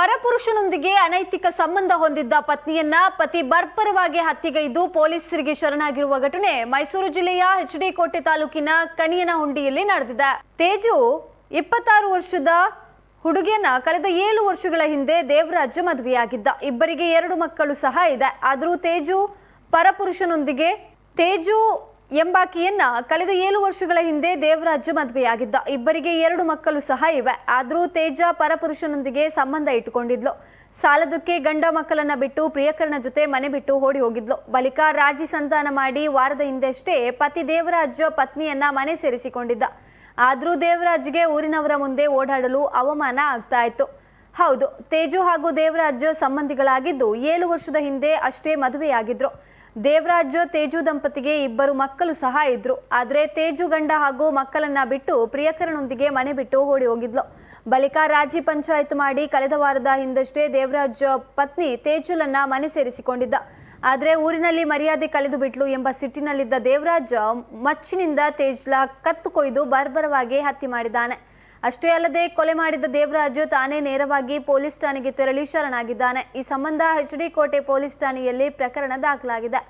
ಪರಪುರುಷನೊಂದಿಗೆ ಅನೈತಿಕ ಸಂಬಂಧ ಹೊಂದಿದ್ದ ಪತ್ನಿಯನ್ನ ಪತಿ ಬರ್ಬರವಾಗಿ ಹತ್ಯೆಗೈದು ಪೊಲೀಸರಿಗೆ ಶರಣಾಗಿರುವ ಘಟನೆ ಮೈಸೂರು ಜಿಲ್ಲೆಯ ಎಚ್ಡಿ ಕೋಟೆ ತಾಲೂಕಿನ ಕನಿಯನಹುಂಡಿಯಲ್ಲಿ ನಡೆದಿದೆ. ತೇಜು ಇಪ್ಪತ್ತಾರು ವರ್ಷದ ಹುಡುಗಿಯನ್ನ ಕಳೆದ ಏಳು ವರ್ಷಗಳ ಹಿಂದೆ ದೇವರಾಜ ಮದುವೆಯಾಗಿದ್ದ. ಇಬ್ಬರಿಗೆ ಎರಡು ಮಕ್ಕಳು ಸಹ ಇದೆ. ಆದರೂ ತೇಜು ಪರಪುರುಷನೊಂದಿಗೆ ತೇಜು ಎಂಬಾಕಿಯನ್ನ ಕಳೆದ ಏಳು ವರ್ಷಗಳ ಹಿಂದೆ ದೇವರಾಜ್ ಮದುವೆಯಾಗಿದ್ದ ಇಬ್ಬರಿಗೆ ಎರಡು ಮಕ್ಕಳು ಸಹ ಇವೆ. ಆದರೂ ತೇಜ ಪರಪುರುಷನೊಂದಿಗೆ ಸಂಬಂಧ ಇಟ್ಟುಕೊಂಡಿದ್ಲು. ಸಾಲದಕ್ಕೆ ಗಂಡ ಮಕ್ಕಳನ್ನ ಬಿಟ್ಟು ಪ್ರಿಯಕರನ ಜೊತೆ ಮನೆ ಬಿಟ್ಟು ಓಡಿ ಹೋಗಿದ್ಲು. ಬಳಿಕ ರಾಜಿ ಸಂತಾನ ಮಾಡಿ ವಾರದ ಹಿಂದೆಷ್ಟೇ ಪತಿ ದೇವರಾಜ್ ಪತ್ನಿಯನ್ನ ಮನೆ ಸೇರಿಸಿಕೊಂಡಿದ್ದ. ಆದರೂ ದೇವರಾಜ್ಗೆ ಊರಿನವರ ಮುಂದೆ ಓಡಾಡಲು ಅವಮಾನ ಆಗ್ತಾ ಇತ್ತು. ಹೌದು, ತೇಜು ಹಾಗೂ ದೇವರಾಜ್ ಸಂಬಂಧಿಗಳಾಗಿದ್ದು ಏಳು ವರ್ಷದ ಹಿಂದೆ ಅಷ್ಟೇ ಮದುವೆಯಾಗಿದ್ರು. ದೇವರಾಜ್ ತೇಜು ದಂಪತಿಗೆ ಇಬ್ಬರು ಮಕ್ಕಳು ಸಹ ಇದ್ರು. ಆದ್ರೆ ತೇಜು ಗಂಡ ಹಾಗೂ ಮಕ್ಕಳನ್ನ ಬಿಟ್ಟು ಪ್ರಿಯಕರನೊಂದಿಗೆ ಮನೆ ಬಿಟ್ಟು ಓಡಿ ಹೋಗಿದ್ಲು. ಬಳಿಕ ರಾಜಿ ಪಂಚಾಯತ್ ಮಾಡಿ ಕಳೆದ ವಾರದ ಹಿಂದಷ್ಟೇ ದೇವರಾಜ್ ಪತ್ನಿ ತೇಜುಲನ್ನ ಮನೆ ಸೇರಿಸಿಕೊಂಡಿದ್ದ. ಆದ್ರೆ ಊರಿನಲ್ಲಿ ಮರ್ಯಾದೆ ಕಳೆದು ಬಿಟ್ಲು ಎಂಬ ಸಿಟ್ಟಿನಲ್ಲಿದ್ದ ದೇವರಾಜ್ ಮಚ್ಚಿನಿಂದ ತೇಜ್ಲ ಕತ್ತು ಕೊಯ್ದು ಬರ್ಬರವಾಗಿ ಹತ್ಯೆ ಮಾಡಿದ್ದಾನೆ. ಅಷ್ಟೇ ಅಲ್ಲದೆ ಕೊಲೆ ಮಾಡಿದ ದೇವರಾಜು ತಾನೇ ನೇರವಾಗಿ ಪೊಲೀಸ್ ಠಾಣೆಗೆ ತೆರಳಿ ಶರಣಾಗಿದ್ದಾನೆ. ಈ ಸಂಬಂಧ ಎಚ್ಡಿ ಕೋಟೆ ಪೊಲೀಸ್ ಠಾಣೆಯಲ್ಲಿ ಪ್ರಕರಣ ದಾಖಲಾಗಿದೆ.